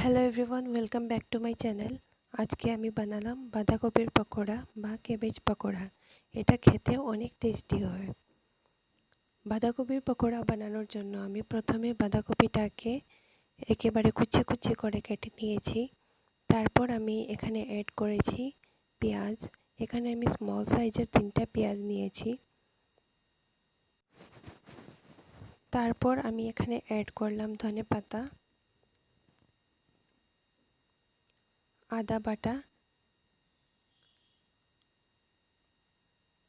Hello everyone welcome back to my channel আজকে আমি বানালাম বাঁধাকপির পকোড়া বা কেবেজ পকোড়া। এটা খেতে অনেক টেস্টি হয়। বাঁধাকপির পকোড়া বানানোর জন্য আমি প্রথমে বাঁধাকপিটাকে একেবারে কুচি কুচি করে কেটে নিয়েছি। তারপর আমি এখানে অ্যাড করেছি পেঁয়াজ। এখানে আমি স্মল সাইজের তিনটা পেঁয়াজ নিয়েছি। তারপর আমি এখানে অ্যাড করলাম ধনে পাতা আদা বাটা।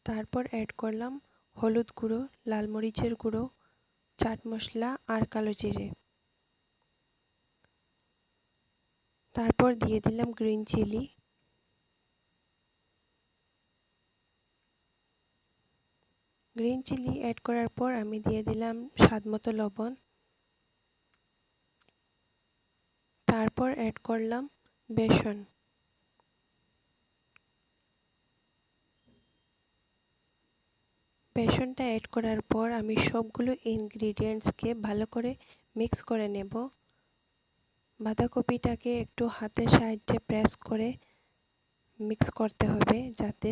তারপর অ্যাড করলাম হলুদ গুঁড়ো, লাল মরিচের গুঁড়ো, চাট মশলা আর কালো জিরে। তারপর দিয়ে দিলাম green chilli green chilli add করার পর আমি দিয়ে দিলাম স্বাদ মতো লবণ। তারপর অ্যাড করলাম বেসন। বেসনটা অ্যাড করার পর আমি সবগুলো ইনগ্রিডিয়েন্টসকে ভালো করে মিক্স করে নেব। বাঁধাকপিটাকে একটু হাতের সাহায্যে প্রেস করে মিক্স করতে হবে যাতে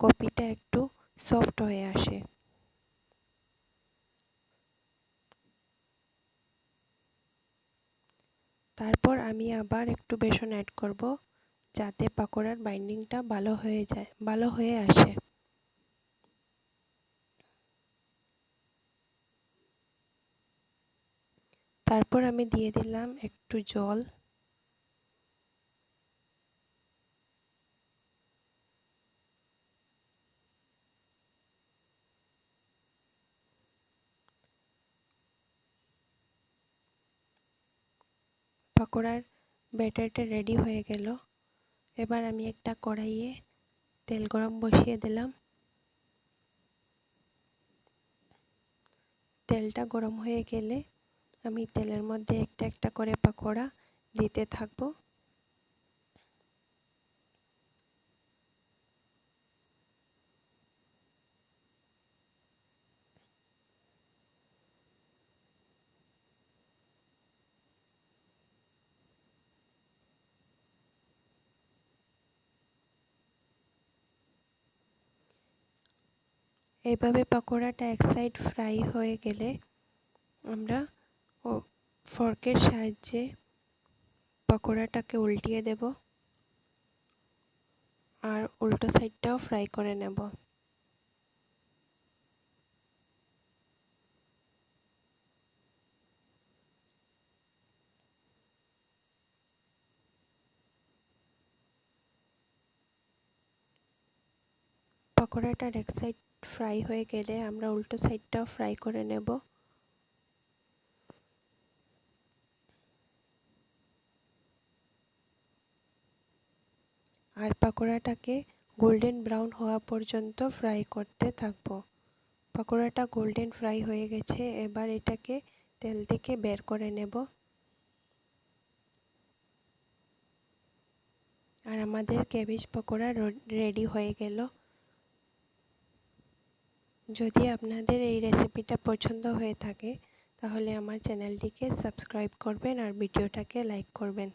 কপিটা একটু সফট হয়ে আসে। তারপর আমি আবার একটু বেসন অ্যাড করব, যাতে পাকোড়ার বাইন্ডিংটা ভালো হয়ে যায়, ভালো হয়ে আসে। তারপর আমি দিয়ে দিলাম একটু জল। পকোড়ার ব্যাটারটা রেডি হয়ে গেল। এবার আমি একটা কড়াইয়ে তেল গরম বসিয়ে দিলাম। তেলটা গরম হয়ে গেলে আমি তেলের মধ্যে একটা একটা করে পাকোড়া দিতে থাকব। এইভাবে পকোড়াটা এক সাইড ফ্রাই হয়ে গেলে আমরা ও ফর্কের সাহায্যে পকোড়াটাকে উল্টিয়ে দেব আর উল্টো সাইডটাও ফ্রাই করে নেব। পকোড়াটার এক সাইড ফ্রাই হয়ে গেলে আমরা উল্টো সাইডটাও ফ্রাই করে নেব। আর পাকোড়াটাকে গোল্ডেন ব্রাউন হওয়া পর্যন্ত ফ্রাই করতে থাকব। পাকোড়াটা গোল্ডেন ফ্রাই হয়ে গেছে, এবার এটাকে তেল থেকে বের করে নেব। আর আমাদের ক্যাবেজ পকোড়া রেডি হয়ে গেল। যদি আপনাদের এই রেসিপিটা পছন্দ হয়ে থাকে, তাহলে আমার চ্যানেলটিকে সাবস্ক্রাইব করবেন আর ভিডিওটাকে লাইক করবেন।